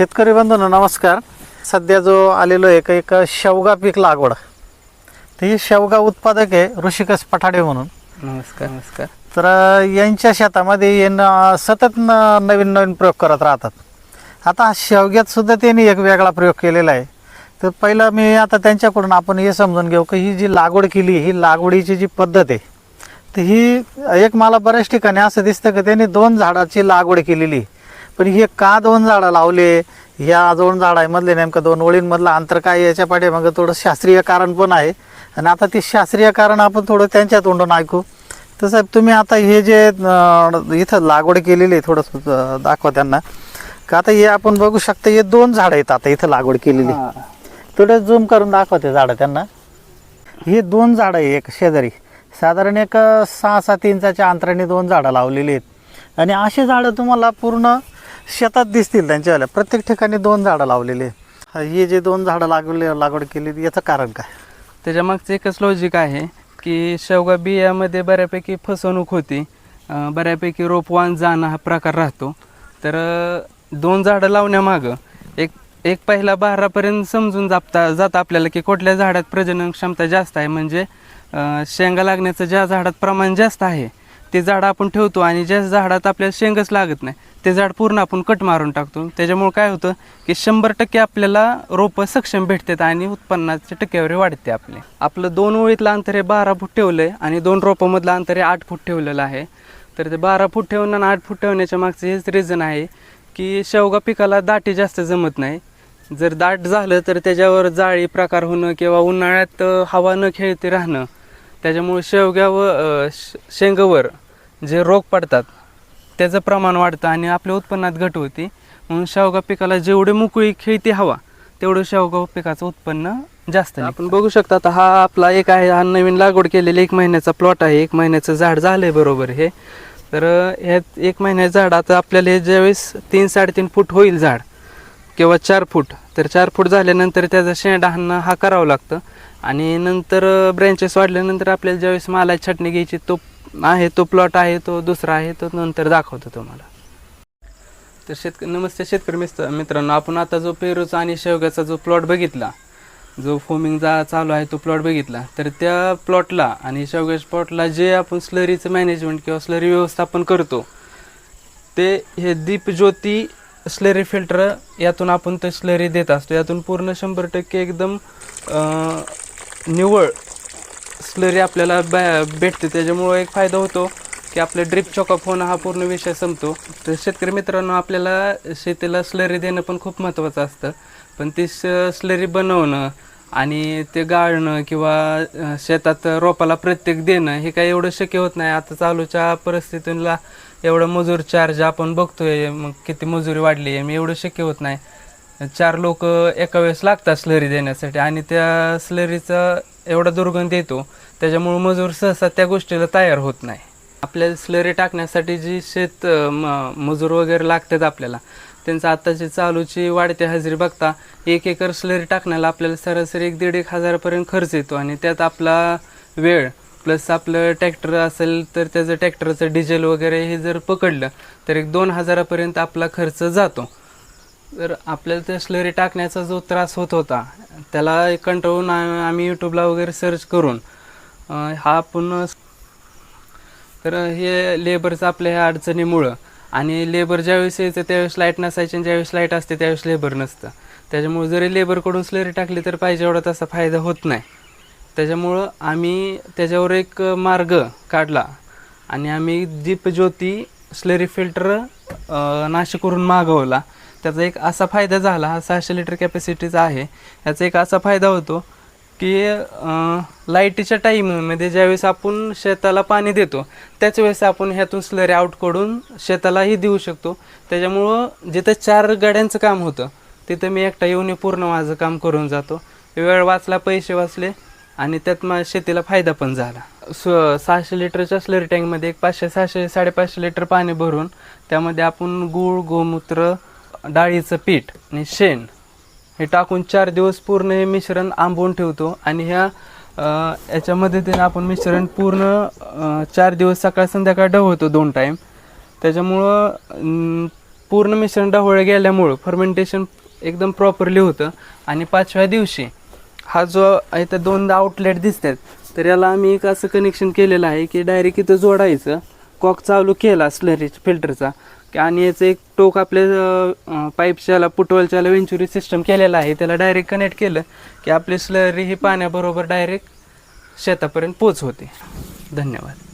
शेतकरी बंधूंनो नमस्कार. सध्या जो आलेलो आहे का एक शेवगा पीक लागवड. तर ही शेवगा उत्पादक आहे ऋषिकस पठाडे म्हणून. नमस्कार नमस्कार. तर यांच्या शेतामध्ये हे न- सतत न नवीन नवीन प्रयोग करत राहतात. आता शेवग्यात सुद्धा त्यांनी एक वेगळा प्रयोग केलेला आहे. तर पहिलं मी आता त्यांच्याकडून आपण हे समजून घेऊ की ही जी लागवड केली ही लागवडीची जी पद्धत आहे तर ही एक मला बऱ्याच ठिकाणी असं दिसतं की त्यांनी दोन झाडाची लागवड केलेली आहे. पण हे का दोन झाडं लावले? ह्या दोन झाडांमधले नेमकं दोन ओळींमधलं अंतर काय याच्या पाठीमागं थोडं शास्त्रीय कारण पण आहे. आणि आता ते शास्त्रीय कारण आपण थोडं त्यांच्या तोंडून ऐकू. तर साहेब तुम्ही आता हे जे इथं लागवड केलेली आहे थोडंसं दाखवा त्यांना. का आता हे आपण बघू शकता हे दोन झाडं आहेत आता इथं लागवड केलेली. थोडं झूम करून दाखवा ते झाडं त्यांना. हे दोन झाडं आहे एक शेजारी. साधारण एक सहा सात इंचाच्या अंतराने दोन झाडं लावलेली आहेत. आणि अशी झाडं तुम्हाला पूर्ण शेतात दिसतील त्यांच्यावाल्या. प्रत्येक ठिकाणी दोन झाडं लावलेले हे जे दोन झाडं लागवले लागवड केली याचं कारण काय? त्याच्या मागचं एकच लॉजिक आहे की शेवगा बियामध्ये बऱ्यापैकी फसवणूक होती. अं, बऱ्यापैकी रोपवान जाणं हा प्रकार राहतो. तर अं, दोन झाडं लावण्यामागं एक एक पहिला बारापर्यंत समजून जापता जातं आपल्याला की कुठल्या झाडात प्रजनन क्षमता जास्त आहे. म्हणजे अं, शेंगा लागण्याचं ज्या झाडात प्रमाण जास्त आहे ते झाड आपण ठेवतो आणि ज्या झाडात आपल्याला शेंगच लागत नाही ते झाड पूर्ण आपण कट मारून टाकतो. त्याच्यामुळे काय होतं की शंभर टक्के आपल्याला रोपं सक्षम भेटतात आणि उत्पन्नाच्या टक्केवारी वाढते आपले. आपलं दोन ओळीतलं अंतर हे बारा फूट ठेवलं आहे आणि दोन रोपामधलं अंतर हे आठ फूट ठेवलेलं आहे. तर ते बारा फूट ठेवणं आणि आठ फूट ठेवण्याच्या मागचं हेच रिझन आहे की शेवगा पिकाला दाटी जास्त जमत नाही. जर दाट झालं तर त्याच्यावर जाळी प्रकार होणं किंवा उन्हाळ्यात हवा न खेळते राहणं त्याच्यामुळे शेवग्यावर व शेंगावर जे रोग पडतात त्याचं प्रमाण वाढतं आणि आपल्या उत्पन्नात घट होती. म्हणून शेवगा पिकाला जेवढे मोकळी खेळती हवा तेवढं शेवगा पिकाचं उत्पन्न जास्त आपण बघू शकता आता हा आपला एक आहे हा नवीन लागवड केलेला एक महिन्याचा प्लॉट आहे. एक महिन्याचं झाड झालं आहे बरोबर हे. तर ह्यात एक महिन्याचं झाड आता आपल्याला हे ज्यावेळेस तीन साडेतीन फूट होईल झाड किंवा चार फूट. तर चार फूट झाल्यानंतर त्याचा शेंडा हाणणं हा करावं लागतं. आणि नंतर ब्रँचेस वाढल्यानंतर आपल्याला ज्यावेळेस मालाची छटणी घ्यायची तो आहे तो प्लॉट आहे तो दुसरा आहे तो नंतर दाखवतो तुम्हाला. तर शेतक नमस्ते शेतकरी मित्र मित्रांनो आपण आता जो पेरूचा आणि शेवग्याचा जो प्लॉट बघितला जो फोमिंगचा चालू आहे तो प्लॉट बघितला. तर त्या प्लॉटला आणि शेवग्याच्या प्लॉटला जे आपण स्लरीचं मॅनेजमेंट किंवा स्लरी व्यवस्थापन करतो ते हे दीपज्योती स्लरी फिल्टर यातून आपण ते स्लरी देत असतो. यातून पूर्ण शंभर टक्के एकदम निवळ निव्वळ स्लरी आपल्याला बॅ भेटते. त्याच्यामुळं एक फायदा होतो की आपलं ड्रिप चॉकअप होणं हा पूर्ण विषय संपतो. तर शेतकरी मित्रांनो आपल्याला शेतीला स्लरी देणं पण खूप महत्त्वाचं असतं. पण ती स्लरी बनवणं आणि ते गाळणं किंवा शेतात रोपाला प्रत्येक देणं हे काही एवढं शक्य होत नाही. आता चालूच्या परिस्थितीला एवढं मजूर चार्ज आपण बघतोय मग किती मजुरी वाढली आहे मी एवढं शक्य होत नाही. चार लोक एका वेळेस लागतात स्लरी देण्यासाठी आणि त्या स्लरीचा एवढा दुर्गंध येतो त्याच्यामुळे मजूर सहसा त्या गोष्टीला तयार होत नाही. आपल्याला स्लरी टाकण्यासाठी जी शेत म- मजूर वगैरे लागतात आपल्याला त्यांचं आत्ताची चालूची वाढती हजेरी बघता एक एकर स्लरी टाकण्याला आपल्याला सरासरी एक दीड एक हजारापर्यंत खर्च येतो आणि त्यात आपला वेळ प्लस आपलं ट्रॅक्टर असेल तर त्याचं ट्रॅक्टरचं डिझेल वगैरे हे जर पकडलं तर एक दोन हजारापर्यंत आपला खर्च जातो. तर आपल्याला ते स्लरी टाकण्याचा जो त्रास होत होता त्याला कंटाळून आम्ही यूट्यूबला वगैरे सर्च करून हा आपण तर हे लेबरचं आपल्या ह्या अडचणीमुळं. आणि लेबर ज्यावेळेस यायचं त्यावेळेस लाइट नसायची आणि ज्यावेळेस लाइट असते त्यावेळेस लेबर नसतं. त्याच्यामुळे जरी लेबरकडून स्लरी टाकली तर पाहिजे एवढा तसा फायदा होत नाही. त्याच्यामुळं आम्ही त्याच्यावर एक मार्ग काढला. आणि आम्ही दीपज्योती स्लरी फिल्टर नाशिकवरून मागवला. त्याचा एक असा फायदा झाला हा सहाशे लिटर कॅपॅसिटीचा आहे. याचा एक असा फायदा होतो की लाईटीच्या टाईममध्ये ज्यावेळेस आपण शेताला पाणी देतो त्याच वेळेस आपण ह्यातून स्लरी आउट करून शेतालाही देऊ शकतो. त्याच्यामुळं जिथं चार गाड्यांचं काम होतं तिथं मी एकटा येऊन पूर्ण माझं काम करून जातो. वेळ वाचला पैसे वाचले आणि त्यात माझ्या शेतीला फायदा पण झाला. स सहाशे लिटरच्या स्लरी टँकमध्ये एक पाचशे सहाशे साडेपाचशे लिटर पाणी भरून त्यामध्ये आपण गूळ गोमूत्र डाळीचं पीठ आणि शेण हे टाकून चार दिवस पूर्ण हे मिश्रण आंबवून ठेवतो. आणि ह्या याच्यामध्ये याच्या मदतीने आपण मिश्रण पूर्ण चार दिवस सकाळ संध्याकाळ ढवळतो दोन टाईम त्याच्यामुळं पूर्ण मिश्रण ढवळ गेल्यामुळं फर्मेंटेशन एकदम प्रॉपरली होतं. आणि पाचव्या दिवशी हा जो इथं दोनदा आउटलेट दिसतात तर याला आम्ही एक असं कनेक्शन केलेलं आहे की डायरेक्ट इथं जोडायचं. कॉक चालू केला स्लरीज फिल्टरचा आणि याचं एक टोक आपल्या पाईपच्याला पुटवलच्याला वेंचुरी सिस्टम केलेला आहे. त्याला डायरेक्ट कनेक्ट केलं की आपली स्लरी ही पाण्याबरोबर डायरेक्ट शेतापर्यंत पोच होते धन्यवाद.